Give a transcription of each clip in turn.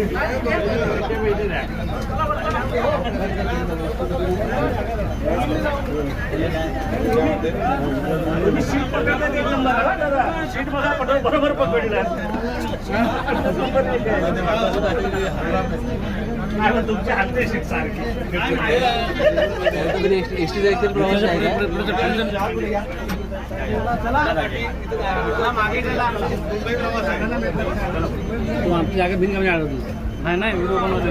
पुढे सुट्टे पैसे बरोबर तुमच्या हाते सारखी एस टी जायचं प्रवास आहे तू आमची जागा बिन कमी आढळतो नाही नाही व्हिडिओ बनवतो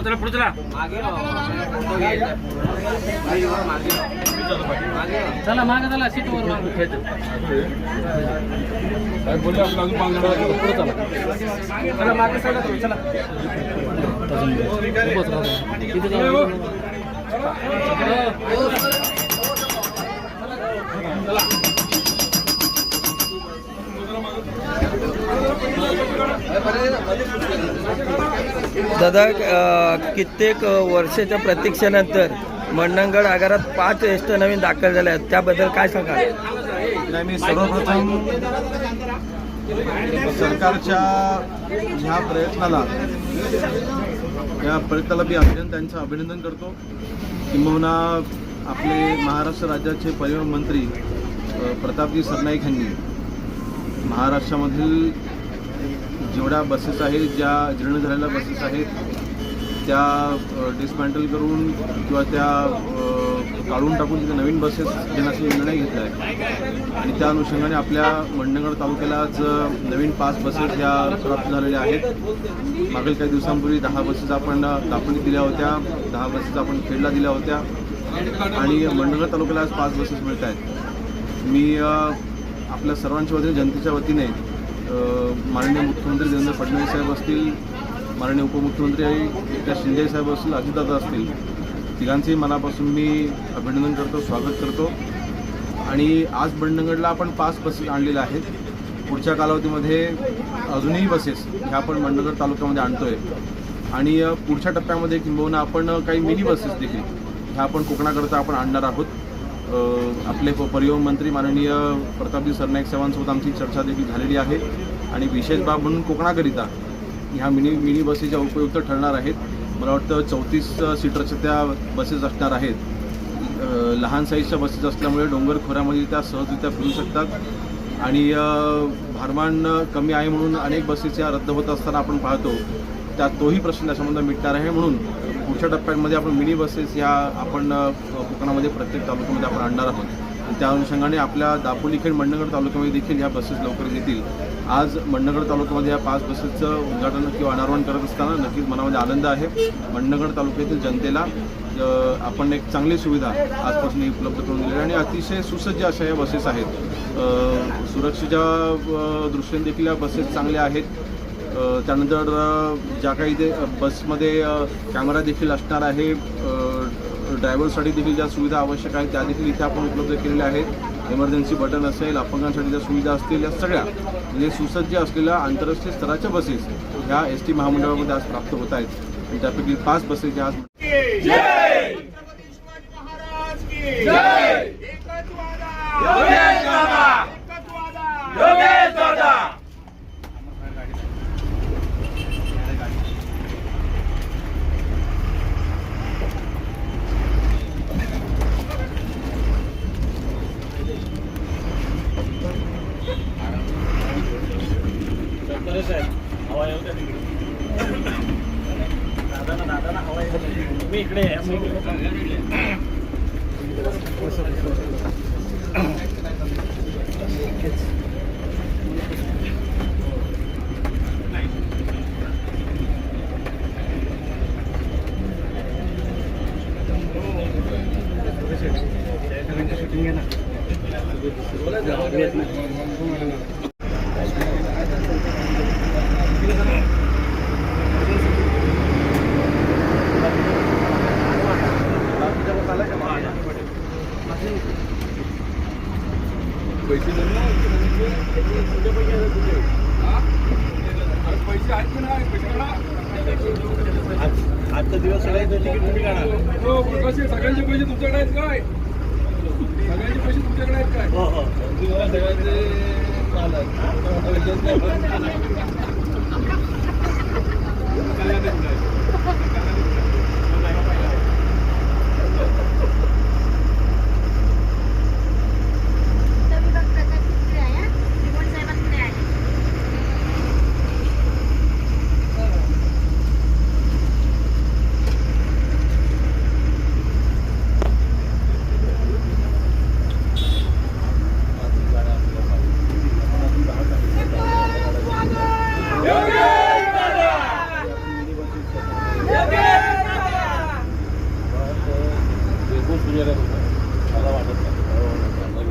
चला पुढे चला चला मागे चला सीटवर बोलले आपलं अजून मागे पुढे चला. चला मागे चला. चला तिथे चला. दादा कित्येक वर्षाच्या प्रतीक्षेनंतर मंडणगड आगारात पाच एस्ट नवीन दाखल झाल्या आहेत. त्याबद्दल काय सांगाल? मी सर्वप्रथम सरकारच्या ह्या प्रयत्नाला या प्रयत्नाला मी अभिनंदन त्यांचं अभिनंदन करतो. किंबहुना आपले महाराष्ट्र राज्याचे परिवहन मंत्री प्रतापजी सरनाईक यांनी महाराष्ट्रामधील जेवढ्या बसेस आहेत ज्या जीर्ण झालेल्या बसेस आहेत त्या डिस्मॅन्टल करून किंवा त्या काढून टाकून तिथे नवीन बसेस देण्याचा निर्णय घेतला आहे आणि त्या अनुषंगाने आपल्या मंडणगड तालुक्यालाच नवीन पाच बसेस ह्या प्राप्त झालेल्या आहेत. मागील काही दिवसांपूर्वी दहा बसेस आपण अ, दिल्या होत्या दहा बसेस आपण खेडला दिल्या होत्या आणि मंडणगड तालुक्याला आज पाच बसेस मिळत आहेत मी आपल्या सर्वांच्या वतीने जनतेच्या वतीने माननीय मुख्यमंत्री देवेंद्र फडणवीस साहेब असतील माननीय उपमुख्यमंत्री एकनाथ शिंदे साहेब असतील अजितदादा असतील तिघांचेही मनापासून मी अभिनंदन करतो स्वागत करतो. आणि आज बंडगडला आपण पाच बसेस आणलेल्या आहेत. पुढच्या कालावधीमध्ये अजूनही बसेस ह्या आपण मंडगड तालुक्यामध्ये आणतोय. आणि पुढच्या टप्प्यामध्ये किंबहुना आपण काही मिनी बसेस देखील ह्या आपण कोकणाकरता आपण आणणार आहोत. आपले परिवहन मंत्री माननीय प्रतापजी सरनाईक साहेबांसोबत आमची चर्चा देखील झालेली आहे. आणि विशेष बाब म्हणून कोकणाकरिता ह्या मिनी मिनी बसेस ज्या उपयुक्त ठरणार आहेत. मला वाटतं चौतीस सीटरच्या त्या बसेस असणार आहेत. लहान साईजच्या बसेस असल्यामुळे डोंगर खोऱ्यामध्ये त्या सहजरित्या फिरू शकतात. आणि भारमान कमी आहे म्हणून अनेक बसेस या रद्द होत असताना आपण पाहतो. त्या तोही प्रश्न त्याच्यामधून मिटणार आहे म्हणून पुढच्या टप्प्यांमध्ये आपण मिनी बसेस या आपण कोकणामध्ये प्रत्येक तालुक्यामध्ये आपण आणणार आहोत. त्या अनुषंगाने आपल्या दापोली खेड मंडणगड तालुक्यामध्ये देखील ह्या बसेस लवकर येतील. आज मंडणगड तालुक्यामध्ये या पाच बसेसचं उद्घाटन किंवा अनावरण करत असताना नक्कीच मनामध्ये आनंद आहे. मंडणगड तालुक्यातील जनतेला आपण एक चांगली सुविधा आजपासून उपलब्ध करून दिली आणि अतिशय सुसज्ज अशा या बसेस आहेत. सुरक्षेच्या दृष्टीने देखील या बसेस चांगल्या आहेत. त्यानंतर ज्या काही ते बसमध्ये कॅमेरा देखील असणार आहे ड्रायव्हरसाठी देखील ज्या सुविधा आवश्यक आहेत त्या देखील इथे आपण उपलब्ध केलेल्या आहेत. इमर्जन्सी बटन असेल अपंगांसाठी ज्या सुविधा असतील या सगळ्या म्हणजे सुसज्ज असलेल्या आंतरराष्ट्रीय स्तराच्या बसेस ह्या एस टी महामंडळामध्ये आज प्राप्त होत आहेत. आणि त्यापैकी पाच बसेस ज्या आज आजचा दिवस सगळ्याचं तिकीट तुम्ही काढा. कसे? सगळ्यांचे पैसे तुमच्याकडे आहेत काय? सगळ्यांचे पैसे तुमच्याकडे आहेत काय? हो हो तुम्ही बघ प्रकाश तिकडे आहे हा. रिमोट साहेबांकडे आहे मला वाटत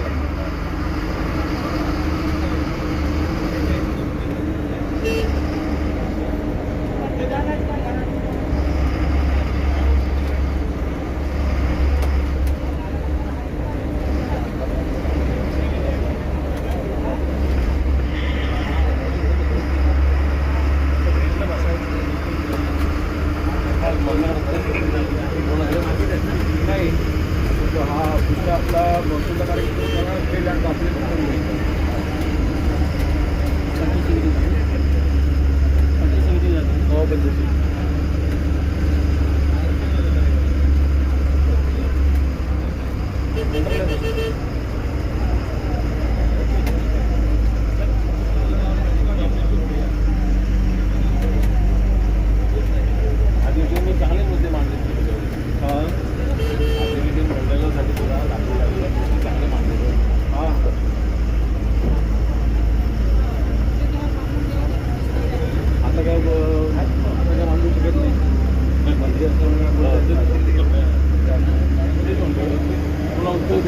नाही हा पुढचा आपला महसूलचा कार्यक्रम ट्रेन आणि आपले हो बंदूक आधी मी चांगले मुद्दे मांडले आधी मोबाईलसाठी तुला दाखवलं चांगले मांडले हां आता काय ब- आता काय मांडू शकत नाही मंदिर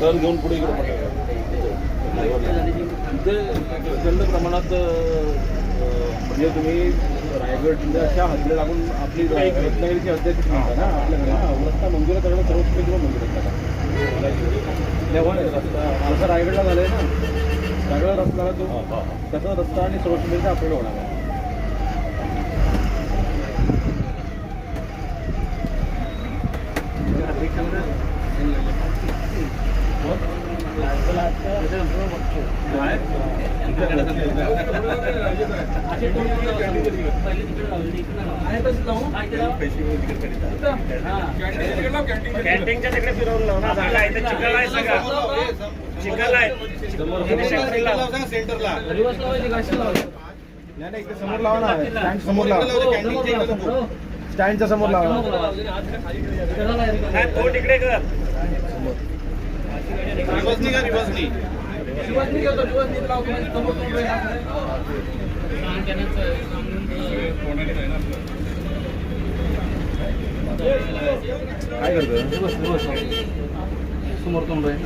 टर्न घेऊन पुढे इकडे तिथे प्रचंड प्रमाणात म्हणजे तुम्ही रायगड जिल्हा अशा हद्दी लागून आपली रत्नागिरीची हद्द म्हणता ना आपल्याकडे हा, रस्ता मंजुरा करणं सर्वोच्च किंवा मंजूर असतात रायगडला झालंय ना. सगळा रस्ता तो तसा रस्ता आणि सर्वोच्च आपल्याला होणार आहे. कॅन्टीनच्या तिकडे फिरवून लाव ना जागा इथे चिखल आहे चिखल आहे सेंटरला. रिवर्स नाही नाही, समोर लावा ना स्टँड समोर लावा स्टँडच्या समोर लावा नाही, तो तिकडे कर काय करतो बस बस समोर तोंड राहील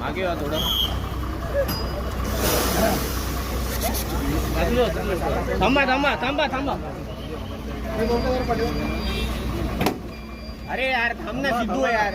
मागे या थोडं. थांबा थांबा थांबा थांबा. अरे यार थांब ना सिद्धू यार.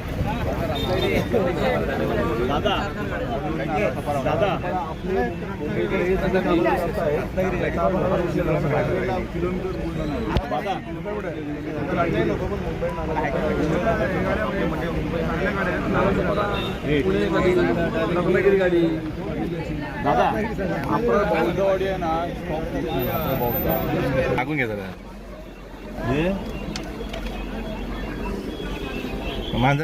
दादा दादा. दादा. आपलं बौद्धवाडी आहे ना टाकून घ्या जरा. मांजर